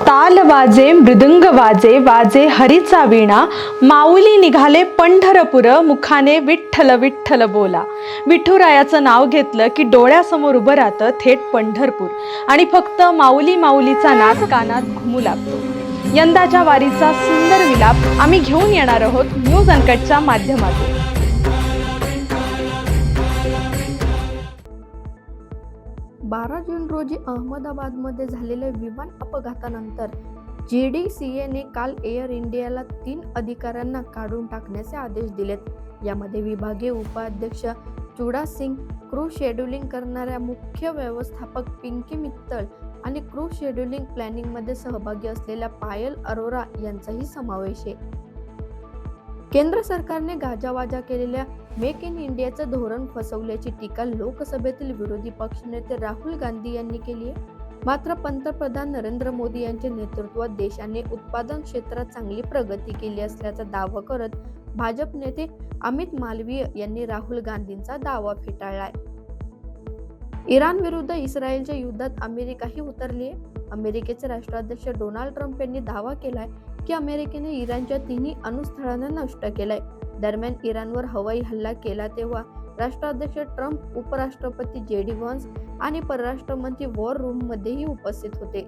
ताल वाजे मृदुंग वाजे वाजे हरीचा वीणा माऊली निघाले पंढरपुर मुखाने विठ्ठल विठ्ठल बोला. विठुरायाचं नाव घेतलं की डोळ्यासमोर उभं राहतं थेट पंढरपूर. आणि फक्त माऊली माऊलीचा नाद कानात घुमू लागतो. यंदाच्या वारीचा सुंदर विलाप आम्ही घेऊन येणार आहोत न्यूज अनकटच्या माध्यमातून. बारा जून रोजी अहमदाबादमध्ये झालेल्या विमान अपघातानंतर जे डी सी एने काल एअर इंडियाला तीन अधिकाऱ्यांना काढून टाकण्याचे आदेश दिलेत. यामध्ये विभागीय उपाध्यक्ष चुडा सिंग क्रू शेड्युलिंग करणाऱ्या मुख्य व्यवस्थापक पिंकी मित्तल आणि क्रू शेड्युलिंग प्लॅनिंगमध्ये सहभागी असलेल्या पायल अरोरा यांचाही समावेश आहे. केंद्र सरकारने गाजावाजा केलेल्या मेक इन इंडियाचं धोरण फसवल्याची टीका लोकसभेतील विरोधी पक्षनेते राहुल गांधी यांनी केली आहे. मात्र पंतप्रधान नरेंद्र मोदी यांच्या नेतृत्वात देशाने उत्पादन क्षेत्रात चांगली प्रगती केली असल्याचा दावा करत भाजप नेते अमित मालवीय यांनी राहुल गांधींचा दावा फेटाळलाय. इराण विरुद्ध इस्रायलच्या युद्धात अमेरिकाही उतरली आहे. अमेरिकेचे राष्ट्राध्यक्ष डोनाल्ड ट्रम्प यांनी दावा केलाय की अमेरिकेने इराणच्या तिन्ही अणुस्थळांना नष्ट केलंय. दरम्यान इराणवर हवाई हल्ला केला तेव्हा राष्ट्राध्यक्ष ट्रम्प उपराष्ट्रपती जे डी व्हान्स आणि परराष्ट्र मंत्री वॉर रूम मध्येही उपस्थित होते.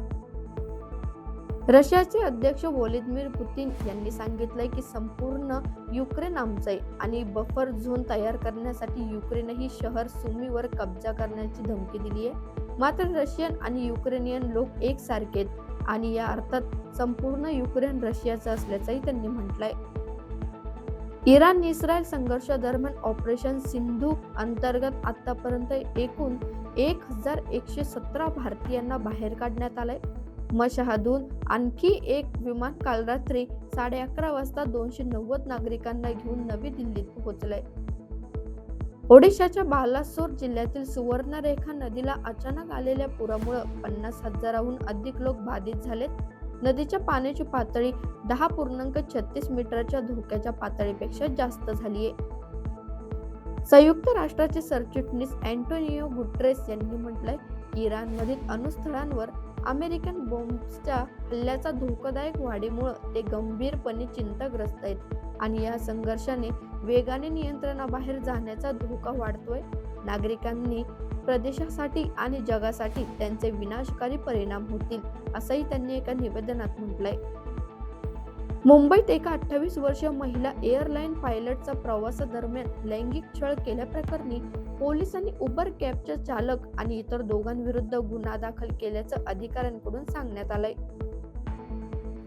रशियाचे अध्यक्ष व्लादिमीर पुतीन यांनी सांगितलंय की संपूर्ण युक्रेन आमचं आहे आणि बफर झोन तयार करण्यासाठी युक्रेनही शहर सुमीवर कब्जा करण्याची धमकी दिली आहे मात्र रशियन आणि युक्रेनियन लोक एकसारखे आहेत आणि या अर्थात संपूर्ण युक्रेन रशियाचं असल्याचंही त्यांनी म्हटलंय. इराण इस्रायल संघर्षादरम्यान ऑपरेशन सिंधू अंतर्गत आतापर्यंत एकूण एक हजार एकशे सतरा भारतीयांना बाहेर काढण्यात आलंय. मशहादून आणखी एक विमान काल रात्री साडे अकरा वाजता दोनशे नव्वद नागरिकांना घेऊन नवी दिल्लीत पोहोचलंय. ओडिशाच्या बालासोर जिल्ह्यातील सुवर्णरेखा नदीला अचानक आलेल्या पुरामुळे पन्नास हजाराहून अधिक लोक बाधित झालेत. नदीच्या पाण्याची पातळी दहा पूर्णांक छत्तीस मीटरच्या धोक्याच्या पातळीपेक्षा जास्त झाली आहे संयुक्त राष्ट्राचे सरचिटणीस अँटोनियो गुट्रेस यांनी म्हटलंय इराणमधील अणुस्थळांवर अमेरिकन बॉम्बच्या हल्ल्याचा धोकादायक वाढीमुळे ते गंभीरपणे चिंताग्रस्त आहेत. आणि या संघर्षाने वेगाने नियंत्रणाबाहेर जाण्याचा धोका वाढतोय. नागरिकांनी प्रदेशासाठी आणि जगासाठी त्यांचे विनाशकारी परिणाम होतील असंही त्यांनी एका निवेदनात म्हटलंय. मुंबईत एका अठ्ठावीस वर्षीय महिला एअरलाईन पायलटचा प्रवासादरम्यान लैंगिक छळ केल्याप्रकरणी पोलिसांनी उबर कॅबच्या चालक आणि इतर दोघांविरुद्ध गुन्हा दाखल केल्याचं अधिकाऱ्यांकडून सांगण्यात आलंय.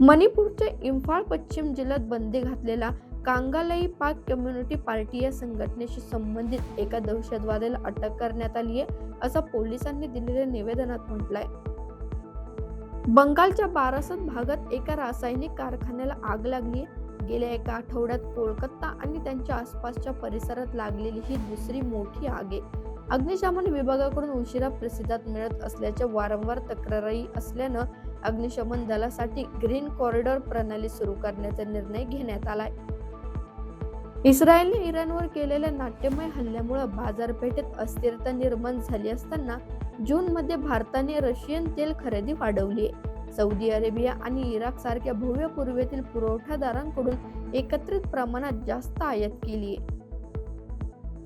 मणिपूरच्या इम्फाळ पश्चिम जिल्ह्यात बंदी घातलेला कांगालाई पाक कम्युनिटी पार्टी या संघटनेशी संबंधित एका दहशतवाद्याला अटक करण्यात आली आहे असं पोलिसांनी दिलेल्या निवेदनात म्हटलंय. बंगालच्या बारासत भागात एका रासायनिक कारखान्याला आग लागली गेल्या एका आठवड्यात कोलकाता आणि त्यांच्या आसपासच्या परिसरात लागलेली ही दुसरी मोठी आग आहे. अग्निशमन विभागाकडून उशिरा प्रसिद्धात मिळत असल्याच्या वारंवार तक्रारी असल्यानं अग्निशमन दलासाठी ग्रीन कॉरिडॉर प्रणाली सुरू करण्याचा निर्णय घेण्यात आलाय. इस्रायलने इराणवर केलेल्या नाट्यमय हल्ल्यामुळे बाजारपेठेत अस्थिरता निर्माण झाली असताना जून मध्ये भारताने रशियन तेल खरेदी वाढवली आहे सौदी अरेबिया आणि इराक सारख्या भव्य पूर्वेतील पुरवठादारांकडून एकत्रित प्रमाणात जास्त आयात केली आहे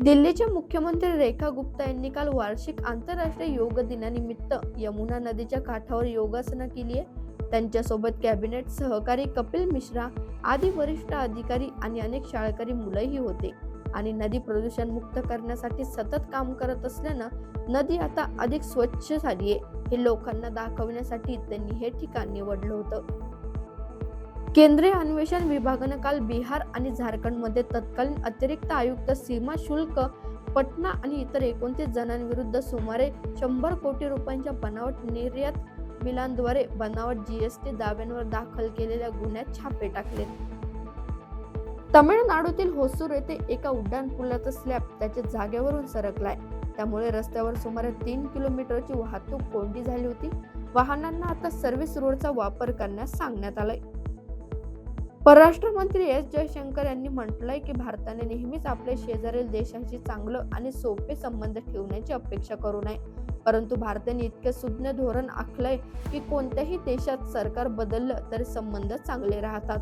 दिल्लीच्या मुख्यमंत्री रेखा गुप्ता यांनी काल वार्षिक आंतरराष्ट्रीय योग दिनानिमित्त यमुना नदीच्या काठावर योगासनं केली आहे त्यांच्यासोबत कॅबिनेट सहकारी कपिल मिश्रा आदी वरिष्ठ अधिकारी आणि अनेक शाळकरी मुलंही होते. आणि नदी प्रदूषण मुक्त करण्यासाठी सतत काम करत असल्यानं नदी आता अधिक स्वच्छ झाली आहे हे लोकांना दाखवण्यासाठी त्यांनी हे ठिकाण निवडलं होतं. केंद्रीय अन्वेषण विभागानं काल बिहार आणि झारखंडमध्ये तत्कालीन अतिरिक्त आयुक्त सीमा शुल्क पटना आणि इतर एकोणतीस जणांविरुद्ध सुमारे शंभर कोटी रुपयांच्या बनावट निर्यात बिलांद्वारे बनावट जीएसटी दाव्यांवर दाखल केलेल्या गुन्ह्यात छापे टाकले. तमिळनाडूतील होसूर येथे एका उड्डाण पुलाचा स्लॅब त्याच्या जागेवरून सरकलाय. त्यामुळे रस्त्यावर सुमारे तीन किलोमीटरची वाहतूक कोंडी झाली होती. वाहनांना आता सर्व्हिस रोडचा वापर करण्यास सांगण्यात आलाय. परराष्ट्र मंत्री एस. जयशंकर यांनी म्हटलंय की भारताने नेहमीच आपल्या शेजारील देशांशी चांगलं आणि सोपे संबंध ठेवण्याची अपेक्षा करू नये. परंतु भारताने इतके सुज्ञ धोरण आखलंय की कोणत्याही देशात सरकार बदललं तरी संबंध चांगले राहतात.